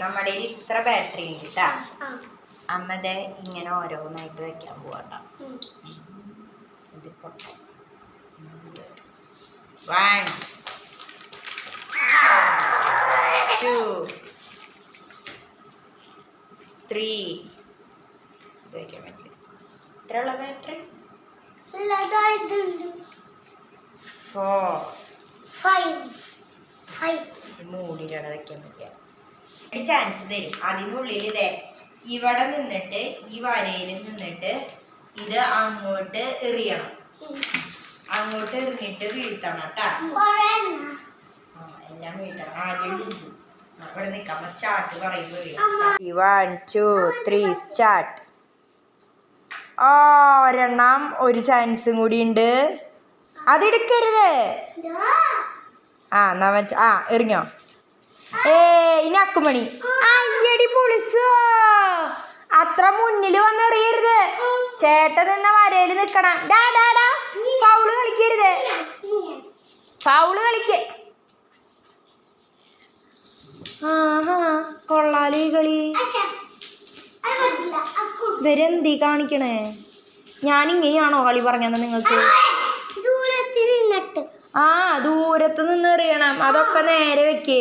നമ്മുടെ ഇത്ര ബാറ്ററി ഉണ്ട് കേട്ടാ അമ്മതെ ഇങ്ങനെ ഓരോന്നായിട്ട് വെക്കാൻ പോവാട്ടോ. ഇത് പൊട്ടെ. വൺ ടു ത്രീ ഇത് വയ്ക്കാൻ പറ്റില്ല. ഇത്രയുള്ള ബാറ്ററി ഫോർ ഫൈവ് ഫൈവ് മൂടിയിലാണ് വെക്കാൻ പറ്റുക ഒരു ചാൻസ് തരും. അതിനുള്ളിൽ ഇതേ ഇവിടെ നിന്നിട്ട് ഈ വരയിൽ നിന്നിട്ട് ഇത് അങ്ങോട്ട് എറിയണം. അങ്ങോട്ട് എറിഞ്ഞിട്ട് വീഴ്ത്തണം കേട്ടാ. എല്ലാം വീഴ്ത്തണം. ആദ്യം അവിടെ നിൽക്കാം. സ്റ്റാർട്ട് പറയുമ്പോൾ. വൺ ടു ത്രീ സ്റ്റാർട്ട് ഒരെണ്ണം ഒരു ചാൻസും കൂടി ഉണ്ട്. അതെടുക്കരുത് ആ എന്നാ വെച്ച ആ എറിഞ്ഞോ? ഏ ഇനി അക്കുമണി. അയ്യടി പൊളിസോ. അത്ര മുന്നിൽ വന്നെറിയരുത്. ചേട്ടൻ നിന്ന വരയിൽ നിക്കണം. ഡാ ഡാ ഡാ. ഫൗൾ കളിക്കരുത്. ഫൗൾ കളിക്ക. ആഹാ കൊള്ളാലി കളി. ഇവരെന്തീ കാണിക്കണേ? ഞാൻ ഇങ്ങനെയാണോ കളി പറഞ്ഞത് നിങ്ങൾക്ക്? ആ ദൂരത്ത് നിന്ന് എറിയണം. അതൊക്കെ നേരെ വെക്കേ.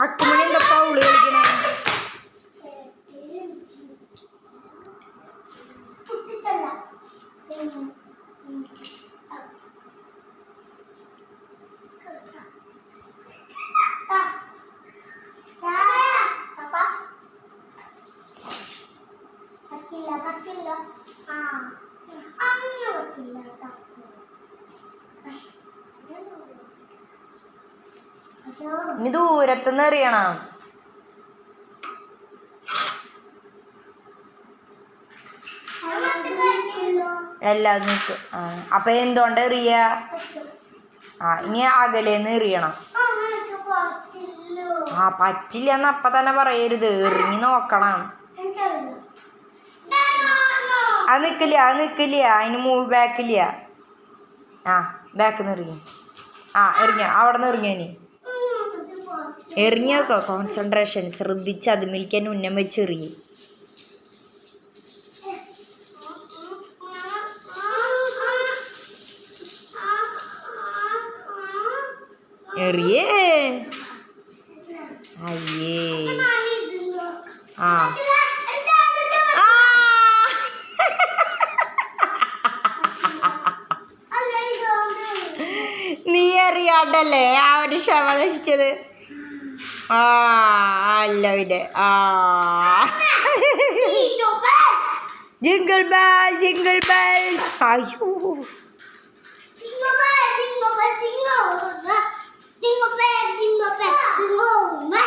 അക്കുമണി എന്താ ഫൗൾ കളിക്കണേ. പറ്റില്ല ആ അങ്ങനെ പറ്റില്ല ഇനി ദൂരത്തുനിന്ന് എറിയണം. എല്ലാം നിൽക്കും ആ അപ്പൊ എന്തുകൊണ്ട് എറിയ? ആ ഇനി അകലേന്ന് എറിയണം. ആ പറ്റില്ല എന്ന് അപ്പൊ തന്നെ പറയരുത്. എറിഞ്ഞ് നോക്കണം. അത് നിക്കില്ല അത് നിക്കില്ല. അതിന് മൂവ് ബാക്കില്ല ആ ബാക്കിൽ നിന്ന് എറിയും. ആ എറിഞ്ഞ. അവിടെ നിന്ന് എറിഞ്ഞു ഇനി. എറിഞ്ഞോക്കോ? കോൺസെൻട്രേഷൻ ശ്രദ്ധിച്ച് അതിമിരിക്കാൻ ഉന്നം വെച്ച് എറിയും. അയ്യേ. ആ! നീ അറിയാണ്ടല്ലേ ആ ഒരു ക്ഷമ നശിച്ചത്. ആ അല്ല പിന്നെ ആ ജിങ്കിൾ ബെൽ ജിങ്കിൾ ബെൽ അയ്യോ Dingo bell, dingo bell, dingo bell.